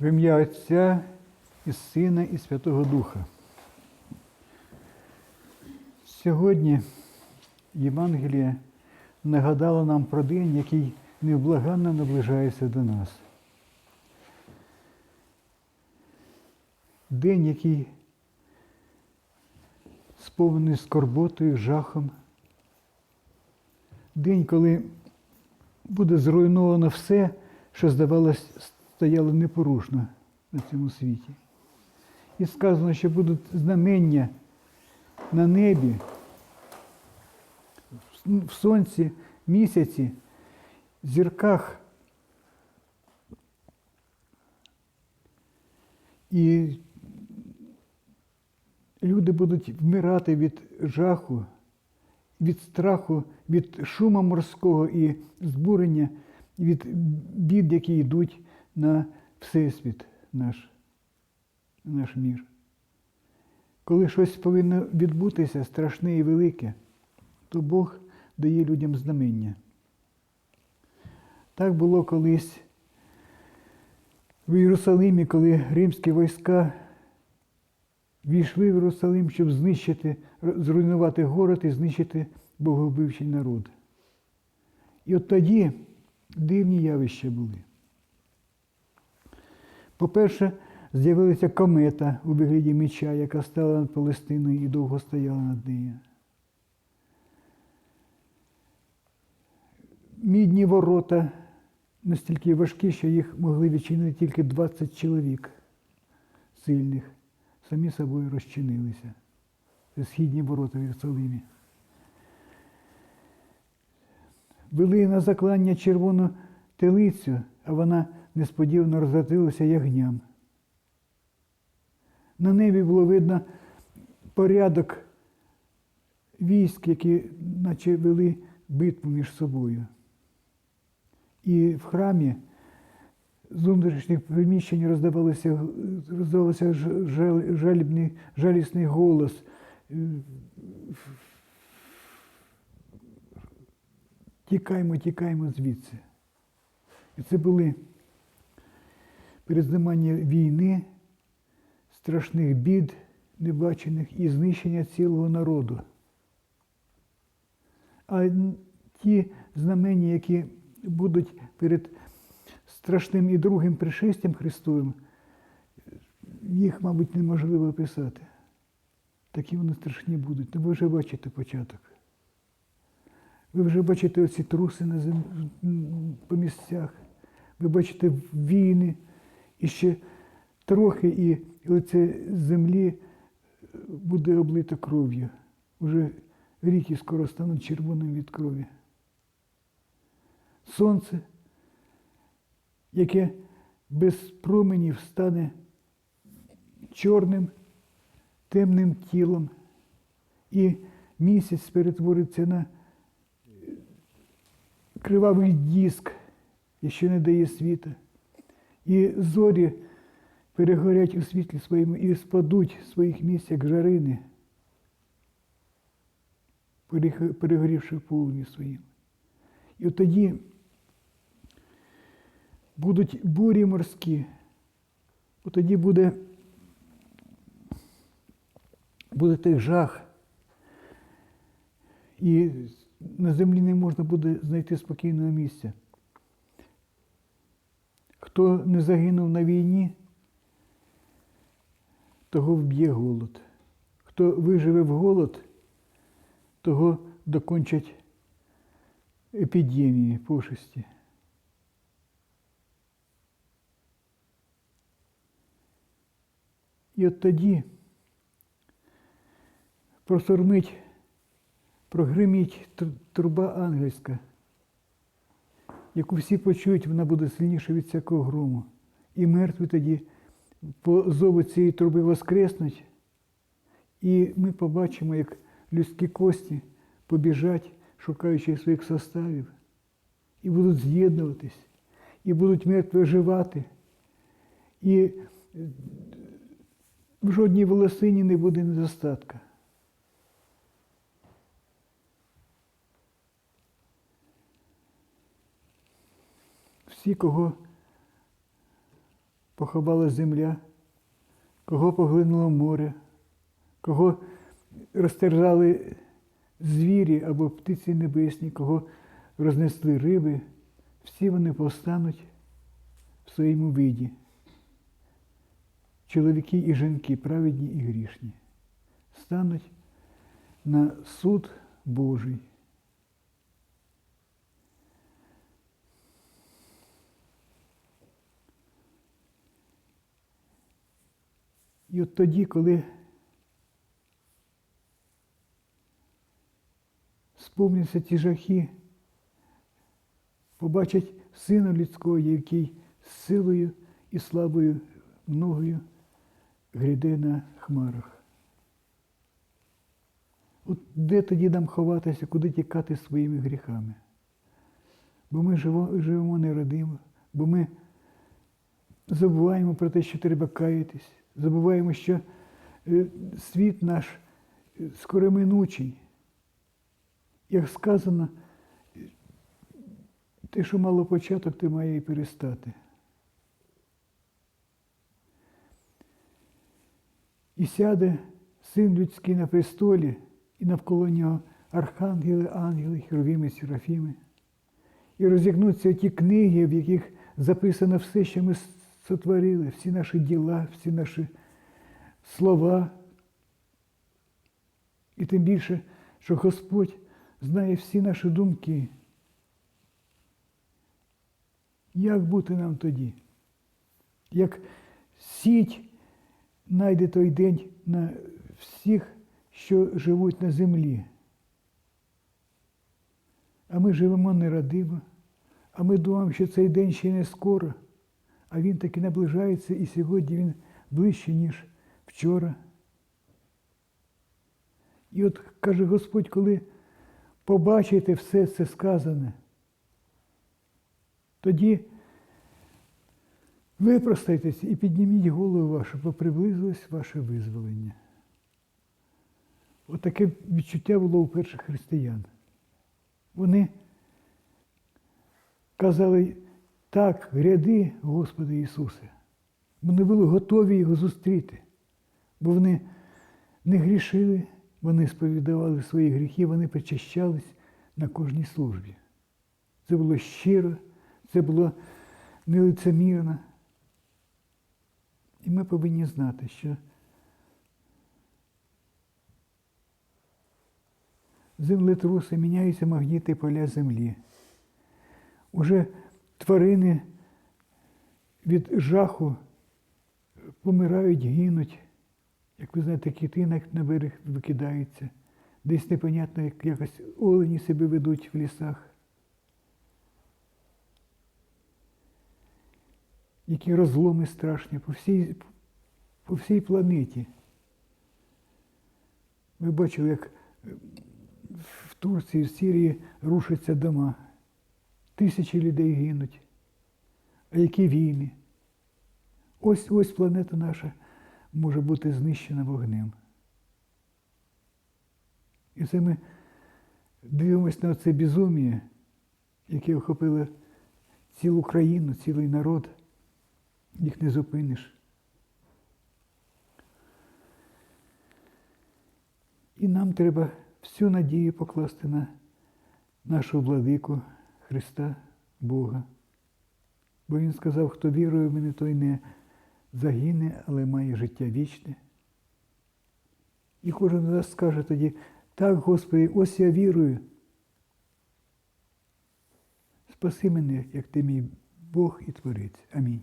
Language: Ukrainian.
В ім'я Отця і Сина і Святого Духа. Сьогодні Євангеліє нагадало нам про день, який невблаганно наближається до нас. День, який сповнений скорботою, жахом. День, коли буде зруйновано все, що, здавалось, стояло непорушно на цьому світі. І сказано, що будуть знамення на небі, в сонці, місяці, зірках. І люди будуть вмирати від жаху, від страху, від шуму морського і збурення, від бід, які йдуть на Всесвіт наш, наш мір. Коли щось повинно відбутися страшне і велике, то Бог дає людям знамення. Так було колись в Єрусалимі, коли римські війська війшли в Єрусалим, щоб знищити, зруйнувати город і знищити боговбивчий народ. І от тоді дивні явища були. По-перше, з'явилася комета у вигляді меча, яка стала над Палестиною і довго стояла над нею. Мідні ворота настільки важкі, що їх могли відчинити тільки 20 чоловік сильних, самі собою розчинилися. Це східні ворота в Єрусалимі. Вели на заклання червону телицю, а вона несподівано розгатилася ягням. На небі було видно порядок військ, які наче вели битву між собою. І в храмі з приміщень роздавалося, роздавався жалібний, жалісний голос. Тікаймо, тікаймо звідси. І це були перезнамання війни, страшних бід, небачених і знищення цілого народу. А ті знамення, які будуть перед страшним і другим пришестям Христовим, їх, мабуть, неможливо описати. Такі вони страшні будуть. Ну, ви вже бачите початок. Ви вже бачите оці труси на зем... по місцях. Ви бачите війни і ще трохи, і оце землі буде облито кров'ю. Уже ріки скоро стануть червоним від крові. Сонце, яке без променів стане чорним, темним тілом, і місяць перетвориться на кривавий диск, що не дає світа. І зорі перегорять у світлі своєму і спадуть з своїх місць, як жарини, перегорівши в полумі своїм. І от тоді будуть бурі морські, от тоді буде, буде той жах. І на землі не можна буде знайти спокійного місця. Хто не загинув на війні, того вб'є голод. Хто виживе в голод, того докончать епідемії пошесті. І от тоді просормить, прогриміть труба ангельська, яку всі почують, вона буде сильніша від всякого грому. І мертві тоді по зову цієї труби воскреснуть, і ми побачимо, як людські кості побіжать, шукаючи своїх составів, і будуть з'єднуватись, і будуть мертві оживати. І в жодній волосині не буде недостатка. Всі, кого поховала земля, кого поглинуло море, кого розтерзали звірі або птиці небесні, кого рознесли риби, всі вони повстануть в своєму виді. Чоловіки і жінки, праведні і грішні, стануть на суд Божий. І от тоді, коли сповняться ті жахи, побачать Сина Людського, який з силою і славою многою гряде на хмарах. От де тоді нам ховатися, куди тікати своїми гріхами? Бо ми живемо нерадимо, бо ми забуваємо про те, що треба каятись, забуваємо, що е, світ наш е, скороминучий. Як сказано, те, що мало початок, ти має і перестати. І сяде син людський на престолі, і навколо нього архангели, ангели, херовіми, серафіми. І розігнуться ті книги, в яких записано все, що ми сотворили, всі наші діла, всі наші слова. І тим більше, що Господь знає всі наші думки. Як бути нам тоді? Як сіть найде той день на всіх, що живуть на землі. А ми живемо нерадиво, а ми думаємо, що цей день ще не скоро, а він таки наближається, і сьогодні він ближче, ніж вчора. І от каже Господь, коли побачите все це сказане, тоді випростайтеся і підніміть голову вашу, бо приблизилось ваше визволення. Отаке відчуття було у перших християн. Вони казали, так, гряди, Господи Ісусе. Вони були готові його зустріти, бо вони не грішили, вони сповідували свої гріхи, вони причащались на кожній службі. Це було щиро, це було нелицемірно. І ми повинні знати, що землетруси міняються магніти поля землі. Уже тварини від жаху помирають, гинуть. Як ви знаєте, як на берег викидається. Десь непонятно, як якось олені себе ведуть в лісах. Які розломи страшні по всій, по всій планеті. Ми бачили, як в Турції, в Сирії рушаться дома. Тисячі людей гинуть. А які війни? Ось ось планета наша може бути знищена вогнем. І це ми дивимося на це безум'я, яке охопило цілу країну, цілий народ. Їх не зупиниш. І нам треба всю надію покласти на нашого владику Христа Бога. Бо Він сказав, хто вірує в мене, той не загине, але має життя вічне. І кожен з нас скаже тоді, так, Господи, ось я вірую. Спаси мене, як ти мій Бог і Творець. Амінь.